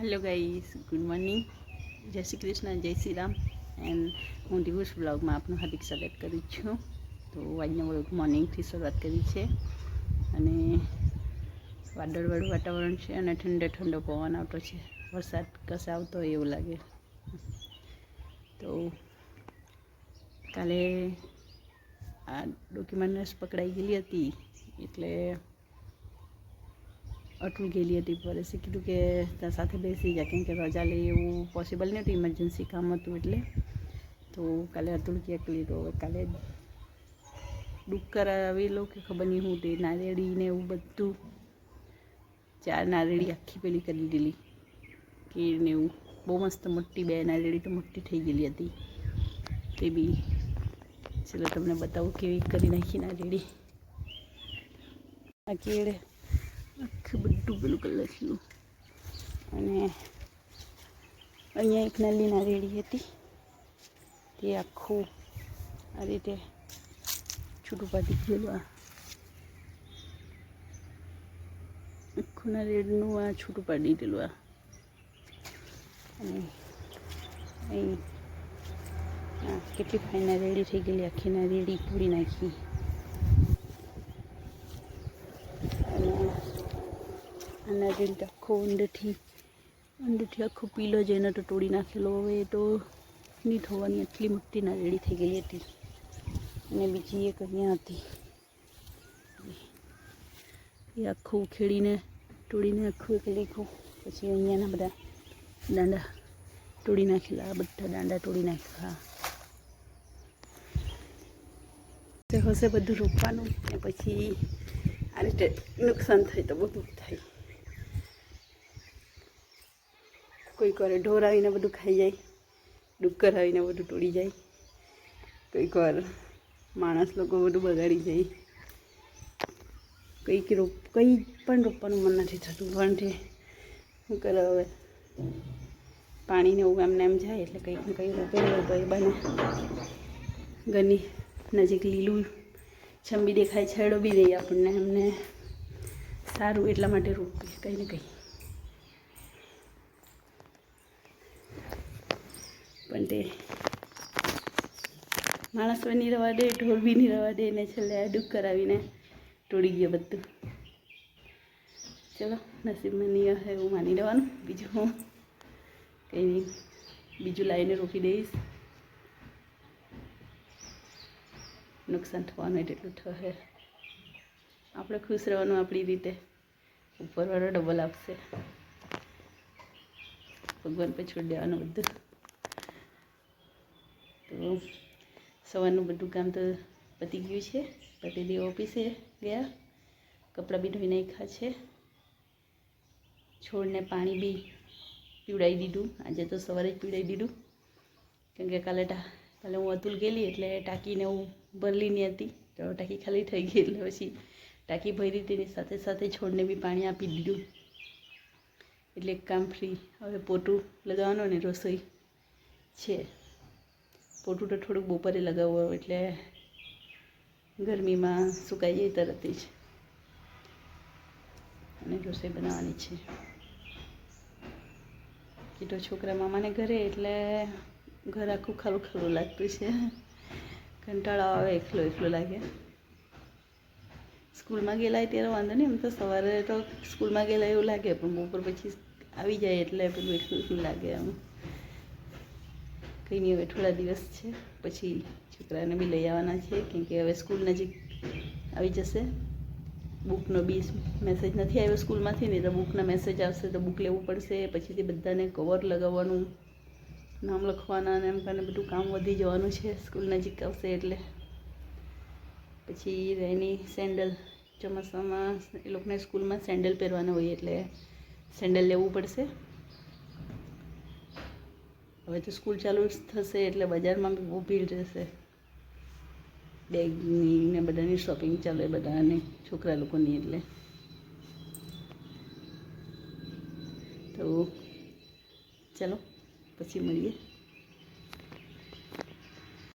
Hello guys good morning જય શ્રી કૃષ્ણ જય Shri Ram and હું દિવસ બ્લોગમાં આપનું હાર્દિક સ્વાગત કરું છું. તો આજના બ્લોગ મોર્નિંગથી શરૂઆત કરી છે. અને વાદળવાળું વાતાવરણ છે અને ઠંડો ઠંડો પવન આવતો છે. વરસાદ કશે આવતો હોય એવું લાગે. તો કાલે આ ડોક્યુમેન્ટ પકડાઈ ગયેલી હતી. એટલે અટલ ગયેલી હતી પરેશે કીધું કે ત્યાં સાથે બેસી જાય કેમ કે રજા લે એવું પોસિબલ નહીં હતું ઇમરજન્સી કામ હતું એટલે. તો કાલે અતુલ ક્યાંક લીધો તો કાલે બુક કરાવી લઉં કે ખબર નહીં હું તે નારેડી ને એવું બધું. ચાર નારેડી આખી પેલી કરી દીધેલી. કેળ ને એવું. બહુ મસ્ત મોટી બે નારેડી તો મોટી થઈ ગયેલી હતી. તે બી ચલો તમને બતાવું કેવી કરી નાખી નારેડી. આ કેળે આખું બધું પેલું કરી લખ્યું. અને અહીંયા એક નલીના રેડી હતી. તે આખું આ રીતે છૂટું પાટી ગયેલું આ. આખું નારેડીનું આ છૂટું પાડી દીધેલું આ. અને અહીં કેટલી ફાઇન રેડી થઈ ગયેલી, આખી નારેડી પૂરી નાખી અને આના જેમ આખો ઊંડથી ઊંડથી આખો પીલો જેને તો તોડી નાખેલો હવે તો નહીં થવાની એટલી મોટી નારેડી થઈ ગઈ હતી. અને બીજી એક અહીંયા હતી. એ આખું ઉખેડીને, તોડીને આખું એક લીખું, પછી અહીંયાના બધા દાંડા તોડી નાખેલા બધા દાંડા તોડી નાખ્યા હશે બધું રોપવાનું, ને પછી આ રીતે નુકસાન થાય તો દુઃખ થાય. કોઈક વાર ઢોર આવીને બધું ખાઈ જાય ડુક્કર આવીને બધું તોડી જાય કોઈક વાર માણસ લોકો બધું બગાડી જાય. કંઈક રોપ, કંઈ પણ રોપવાનું મન નથી થતું. પણ તે શું કરે હવે? પાણીને એવું એમને એમ જાય એટલે કંઈક ને કંઈક રોપેલું તો એ બને. ઘરની નજીક લીલું છંબી દેખાય, છેડો બી દઈએ આપણને, એમને સારું એટલા માટે રોપીએ, કંઈ ને કંઈ. પણ તે માણસ બની રવા દે ઢોર બી નહીં રવા દે, ને છેલ્લે દુઃખ કરાવીને તોડી ગયો બધું. ચલો, નસીબમાં નહીં હશે એવું માની લેવાનું. બીજું હું કંઈ નહીં. બીજું લાવીને રોપી દઈશ. નુકસાન થવાનું એટલું થશે. આપણે ખુશ રહેવાનું આપણી રીતે. ઉપરવાળો ડબલ આપશે. ભગવાન પર છોડી દેવાનું બધું. તો સવારનું બધું કામ તો પતી ગયું છે. પતિદેવ ઓફિસે ગયા. કપડાં બી ધોઈ નાખ્યા છે. છોડને પાણી બી પીવડાવી દીધું. આજે તો સવારે જ પીવડાવી દીધું. કેમ કે કાલે કાલે હું અતુલ ગયેલી એટલે ટાંકીને હું ભરલીની હતી. તો ટાંકી ખાલી થઈ ગઈ એટલે પછી ટાંકી ભરી તેની સાથે સાથે છોડને બી પાણી આપી દીધું. એટલે કામ ફ્રી. હવે પોતું લગાવવાનું ને રસોઈ છે. પોતું તો થોડુંક બપોરે લગાવવું એટલે ગરમીમાં સુકાઈ જાય તરત જ. અને રસોઈ બનાવવાની છે. કીધો છોકરા મામાને ઘરે એટલે ઘર આખું ખાલું ખાલું લાગતું છે. કંટાળો આવે એકલો એકલો લાગે. સ્કૂલમાં ગયેલા ત્યારે વાંધો નહીં, એમ તો સવારે તો સ્કૂલમાં ગયેલા એવું લાગે, પણ બપોર પછી આવી જાય એટલે પેલું એકલું એકલું લાગે આમ. કંઈ નહીં હવે થોડા દિવસ છે. પછી છોકરાને બી લઈ આવવાના છે. કેમ કે હવે સ્કૂલ નજીક આવી જશે. બુકનો બી મેસેજ નથી આવ્યો સ્કૂલમાંથી નહીં તો બુકના મેસેજ આવશે તો બુક લેવું પડશે. પછીથી બધાને કવર લગાવવાનું, નામ લખવાના અને એમ કરીને બધું કામ વધી જવાનું છે. સ્કૂલ નજીક આવશે એટલે. પછી રેની સેન્ડલ ચોમાસામાં એ લોકોને સ્કૂલમાં સેન્ડલ પહેરવાના હોય એટલે સેન્ડલ લેવું પડશે. હવે તો સ્કૂલ ચાલુ થશે એટલે બજારમાં બી બહુ ભીડ રહેશે. બેગની ને બધાની શોપિંગ ચાલે બધાને, છોકરા લોકોની એટલે. તો ચલો, પછી મળીએ.